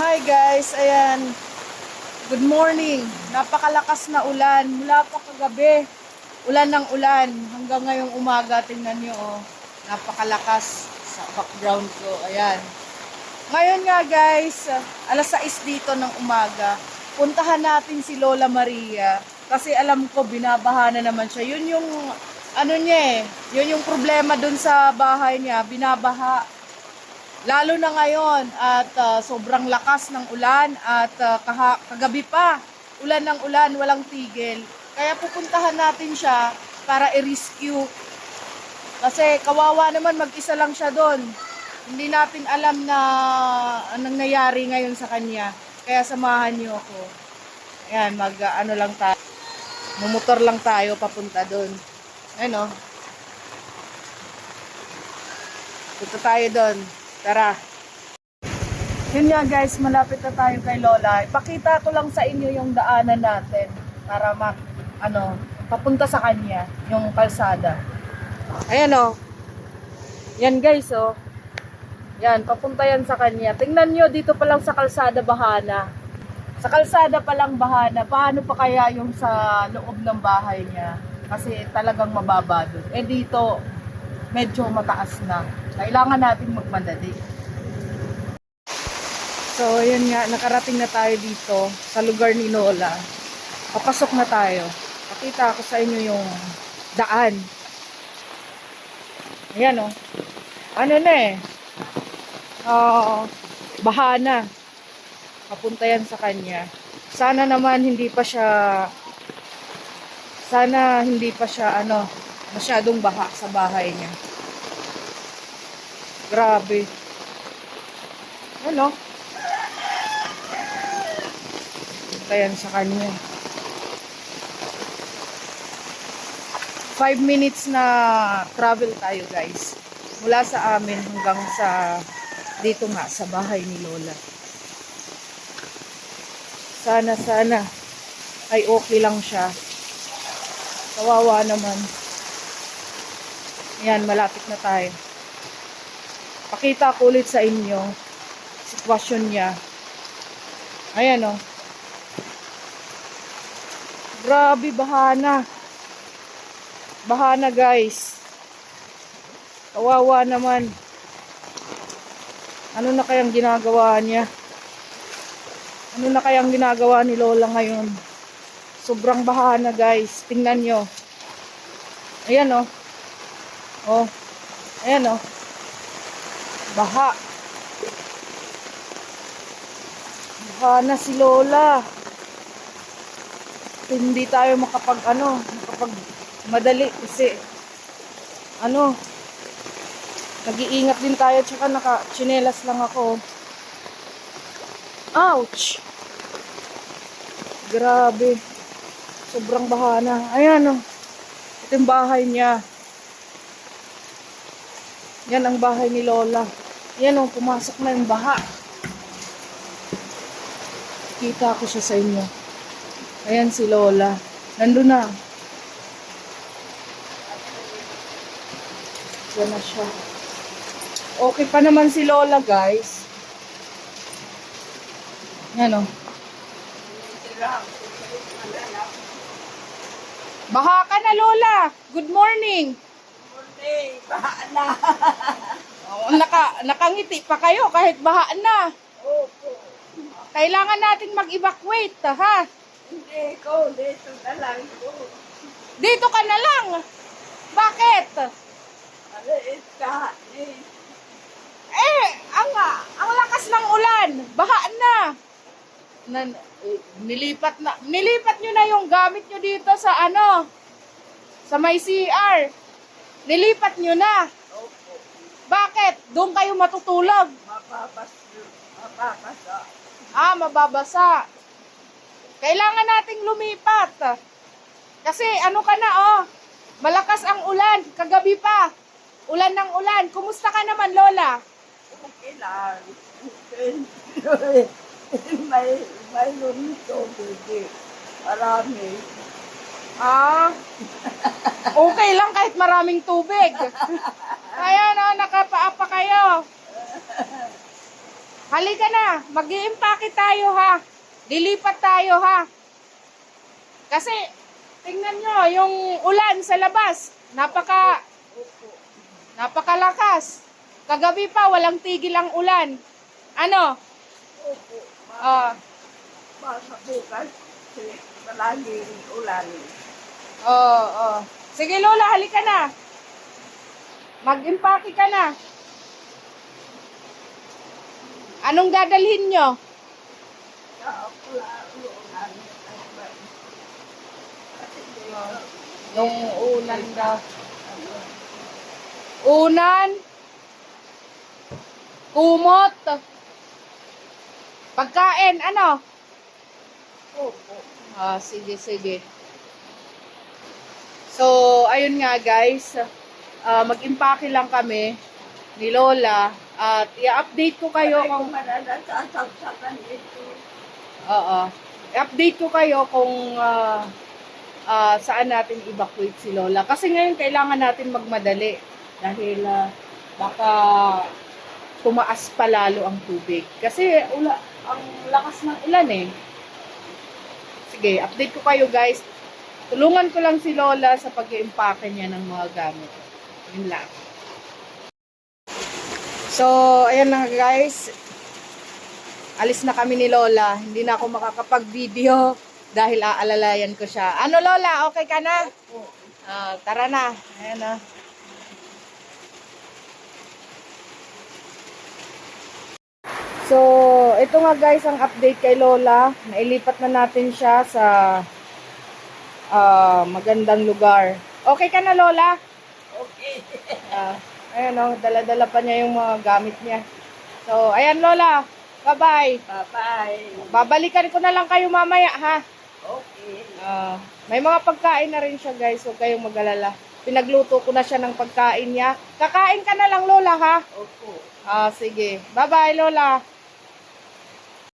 Hi guys, ayan. Good morning. Napakalakas na ulan. Mula pa kagabi, ulan ng ulan. Hanggang ngayong umaga, tingnan nyo oh. Napakalakas sa background ko. Ayan. Ngayon nga guys, alas 6 dito ng umaga. Puntahan natin si Lola Maria. Kasi alam ko, binabaha na naman siya. Yun yung, ano niya eh, yun yung problema dun sa bahay niya. Binabaha. Lalo na ngayon at ah, sobrang lakas ng ulan at ah, kaha- kagabi pa, ulan ng ulan, walang tigil. Kaya pupuntahan natin siya para i-rescue. Kasi kawawa naman mag-isa lang siya doon. Hindi natin alam na anong nangyari ngayon sa kanya. Kaya samahan niyo ako. Ayan, mag ah, ano lang tayo. Mumotor lang tayo papunta doon. Ano? Punta tayo doon. Tara. Yun nga guys, malapit na tayo kay Lola. Ipakita ko lang sa inyo yung daanan natin para mak ano, papunta sa kanya, yung kalsada. Ayan oh. Yan guys oh. Yan, papunta yan sa kanya. Tingnan nyo, dito pa lang sa kalsada bahana. Sa kalsada pa lang bahana. Paano pa kaya yung sa loob ng bahay niya? Kasi talagang mababa doon. Eh dito, medyo mataas na. Kailangan natin magmadali. So, yun nga, nakarating na tayo dito sa lugar ni Lola. Papasok na tayo. Pakita ko sa inyo yung daan. Ayan o. Oh. Ano na eh. Ah, bahana. Papunta yan sa kanya. Sana naman hindi pa siya sana hindi pa siya ano masyadong baha sa bahay niya. Grabe. Ano? Punta yan sa kanya. Five minutes na travel tayo guys. Mula sa amin hanggang sa dito nga sa bahay ni Lola. Sana sana ay okay lang siya. Kawawa naman. Yan, malapit na tayo. Pakita ko ulit sa inyo sitwasyon niya. Ayan oh. Grabe bahana. Bahana guys. Kawawa naman. Ano na kayang ginagawa niya? Ano na kayang ginagawa ni Lola ngayon? Sobrang bahana guys. Tingnan nyo. Ayan oh. Oh. Ayan oh. Baha. Baha na si Lola. Hindi tayo makapag ano, makapag madali kasi ano, nag-iingat din tayo tsaka naka-chinelas lang ako. Ouch! Grabe. Sobrang baha na. Ayan oh. Ito yung bahay niya. Yan ang bahay ni Lola. Yan oh, pumasok na yung baha. Kita ko siya sa inyo. Ayan si Lola. Nandun na. Yan na siya. Okay pa naman si Lola, guys. Yan oh. Baha ka na, Lola. Good morning. Morning, baha na. Naka, nakangiti pa kayo kahit baha na. Opo. Kailangan nating mag-evacuate, ha? Hindi ko, dito na lang ko. Dito ka na lang. Bakit? Maliit ka. Eh, Eh, ang, ang lakas ng ulan. Baha na. Nan, eh, nilipat na. Nilipat nyo na yung gamit nyo dito sa ano? Sa may CR. Nilipat nyo na. opo. Bakit? Doon kayo matutulog. Mababas, mababasa. Ah, mababasa. Kailangan nating lumipat. Kasi ano ka na, oh. Malakas ang ulan. Kagabi pa. Ulan ng ulan. Kumusta ka naman, Lola? Okay lang. may, may lumito, baby. Marami. Ah, okay lang kahit maraming tubig. Ayan, oh, nakapaapa kayo. Halika na, mag tayo ha. Lilipat tayo ha. Kasi, tingnan nyo, yung ulan sa labas, napaka, napakalakas. Kagabi pa, walang tigil ang ulan. Ano? Opo. Ah, Baka bukas, eh, palaging ulan. Oo, oo. Sige Lola, halika na. Mag-impake ka na. Anong dadalhin nyo? Yung unan daw. Unan. Kumot. Pagkain, ano? Opo. Ah, sige, sige. So, ayun nga guys. Ah, mag-impake lang kami ni Lola at i-update ko kayo kung. Oo. I-update ko kayo kung ah, ah, saan natin evacuate si Lola. Kasi ngayon kailangan natin magmadali dahil ah, baka tumaas pa lalo ang tubig. Kasi ula, ang lakas ng ulan eh. Sige, update ko kayo guys. Tulungan ko lang si Lola sa pag-iimpake niya ng mga gamit. Yun lang. So, ayan na guys alis na kami ni Lola. Hindi na ako makakapag-video dahil aalalayan ko siya. Ano Lola, okay ka na? Ah, tara na. Ayan na. So, ito nga guys ang update kay Lola. Nailipat na natin siya sa ah, magandang lugar. Okay ka na Lola? Okay. Ah, ayan o, dala-dala pa niya yung mga gamit niya. So, ayan Lola. Bye-bye. Bye-bye. Babalikan ko na lang kayo mamaya, ha? Okay. Ah, may mga pagkain na rin siya, guys. Huwag kayong mag-alala. Pinagluto ko na siya ng pagkain niya. Kakain ka na lang, Lola, ha? Opo. Ah, sige. Bye-bye, Lola.